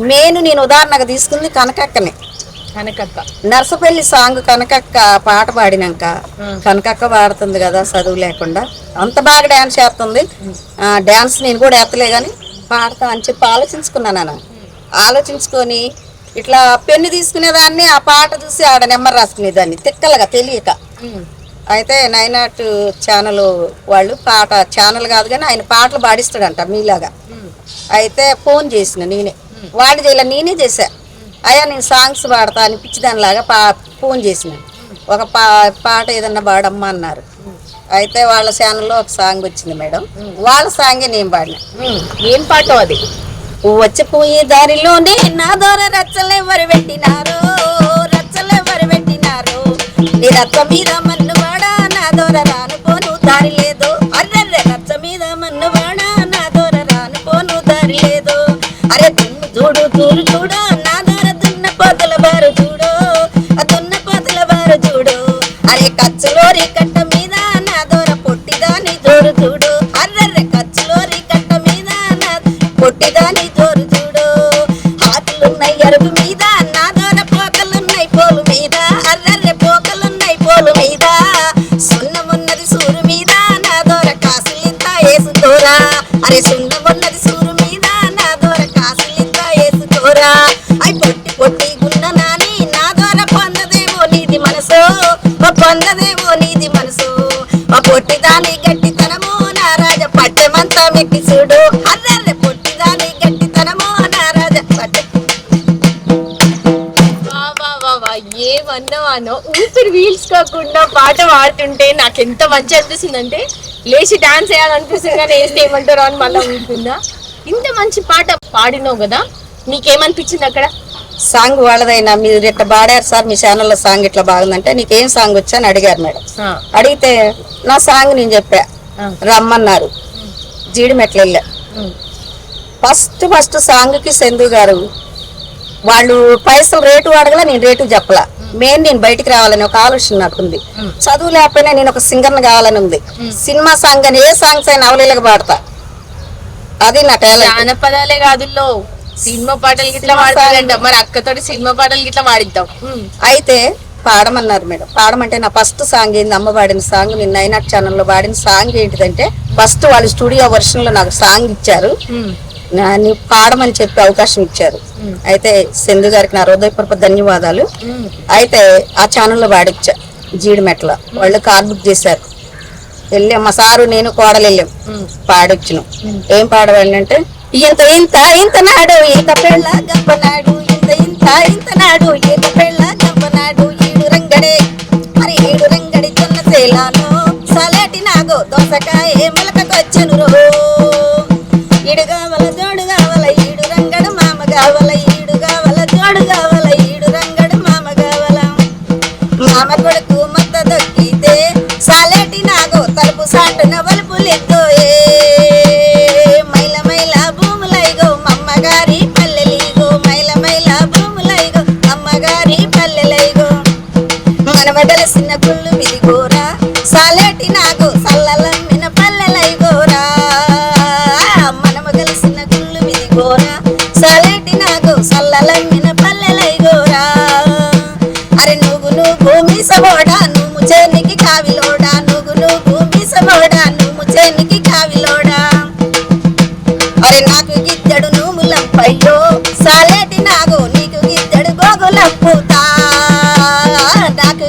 Main నేను ఉదాహరణగా తీసుకుంది కనకక్కని. కనకక్క. నర్సపల్లి సాంగ్ కనకక్క పాట పాడినాక కనకక్క పాడుతుంది కదా చదువు లేకుండా. అంత బాగా డ్యాన్స్ చేస్తుంది. ఆ, డ్యాన్స్ నేను కూడా ఎత్తలే కానీ పాడతా అని చెప్పి ఆలోచించుకున్నాను నాన్న. ఆలోచించుకొని ఇట్లా పెన్ను తీసుకునేదాన్ని ఆ పాట చూసి ఆడ నెంబర్ రాసుకునేదాన్ని. తిక్కలుగా తెలియక. అయితే నైనాట్ ఛానల్ వాళ్ళు పాట ఛానల్ కాదు కానీ ఆయన పాటలు పాడిస్తాడంట మీలాగా. అయితే ఫోన్ చేసిన నేనే. వాడి చేయలే నేనే చేశా. అయ్యా నేను సాంగ్స్ పాడతా అని పిచ్చిదానిలాగా పా ఫోన్ చేసిన. ఒక పా పాట ఏదన్నా పాడమ్మా అన్నారు. అయితే వాళ్ళ ఛానల్లో ఒక సాంగ్ వచ్చింది మేడం. వాళ్ళ సాంగే నేను పాడిన. ఏం పాట అది? వచ్చిపోయే దారిలోనే నా దొర రచ్చలెవరు పెట్టినారు రచ్చలెవరు పెట్టినారు నీ రచ్చ మీద మన్ను వాడా నా దొర రానుకోను దారి అరే కచ్చలోరి పొట్టిదాని గట్టితనము నా రాజ పట్టెమంతా మెట్టి చూడు. అర్రర్రె పొట్టిదాని గట్టితనము నా రాజ పట్టె. వా ఏమన్నావానో ఊపిరి వీల్స్ పాట పాడుతుంటే నాకు ఎంత మంచి అనిపిస్తుంది అంటే లేచి డాన్స్ చేయాలనిపిస్తుంది కానీ వేస్తే ఏమంటారు అని మళ్ళీ ఉంటుందా ఇంత మంచి పాట పాడినావు కదా నీకేమనిపించింది అక్కడ? సాంగ్ వాళ్ళదైనా మీరు ఇట్లా పాడారు సార్? మీ ఛానల్లో సాంగ్ ఇట్లా బాగుందంటే నీకేం సాంగ్ వచ్చా అని అడిగారు మేడం. అడిగితే నా సాంగ్ నేను చెప్పా. రమ్మన్నారు. జీడిమెట్లు వెళ్ళా ఫస్ట్ ఫస్ట్ సాంగ్కి చందు గారు వాళ్ళు పైసలు రేటు అడగల నేను రేటు చెప్పలా. మెయిన్ నేను బయటికి రావాలని ఒక ఆలోచన నాకుంది. చదువు లేకపోయినా నేను ఒక సింగర్ని కావాలని ఉంది. సినిమా సాంగ్ అని ఏ సాంగ్స్ అయినా అవలీలగా పాడతా. అది నా టాలెంట్ జానపదాలే కాదుల్లో. సినిమా పాటలు గిట్లా సినిమా పాడతాడంట మరి అక్కతోటి సినిమా పాటలు గిట్లా పాడిద్దాం అయితే పాడమన్నారు మేడం. పాడమంటే నా ఫస్ట్ సాంగ్ ఏంది? అమ్మ పాడిన సాంగ్ నేను నైనాట్ ఛానల్లో పాడిన సాంగ్ ఏంటిదంటే ఫస్ట్ వాళ్ళు స్టూడియో వర్షన్లో నాకు సాంగ్ ఇచ్చారు. పాడమని చెప్పి అవకాశం ఇచ్చారు. అయితే చందు గారికి నా హృదయపూర్వక ధన్యవాదాలు. అయితే ఆ ఛానల్లో పాడిచ్చా జీడిమెట్ల వాళ్ళు కార్ బుక్ చేశారు. వెళ్ళాం మా సారు నేను కోడలు వెళ్ళాం. పాడొచ్చినాం. ఏం పాడవాళ్ళంటే ఇంత ఇంత ఇంత నాడు ఇంత పెళ్ళ గంపనాడు ఇంత ఇంత ఇంత నాడు ఏక పెళ్ళ గంపనాడు ఏడు రంగడే మరి ఏడు రంగడి జొన్న సేలాను. సలాటి నాగో దోసకాయ మొలకకొచ్చెను రో. ఇడుగా మల జోడుగా మనమగలసిన గుళ్ళు మిదిగోరా సాలేటి నాగో సల్లలమ్మిన పల్లెలైగోరా మనమగలసిన గుళ్ళు మిదిగోరా సాలేటి నాగో సల్లలమ్మిన పల్లెలైగోరా అరే నువ్వు నువ్వు మీసబోడా నువ్వు చేనికి కావిలోడా. నువ్వు నువ్వు మీసబోడా నువ్వు చేనికి కావిలోడా. అరే నాకు గిద్దడు నూములంపయ్యో సాలేటి నాగో నీకు గిద్దడు గోగులంపుతా నాకు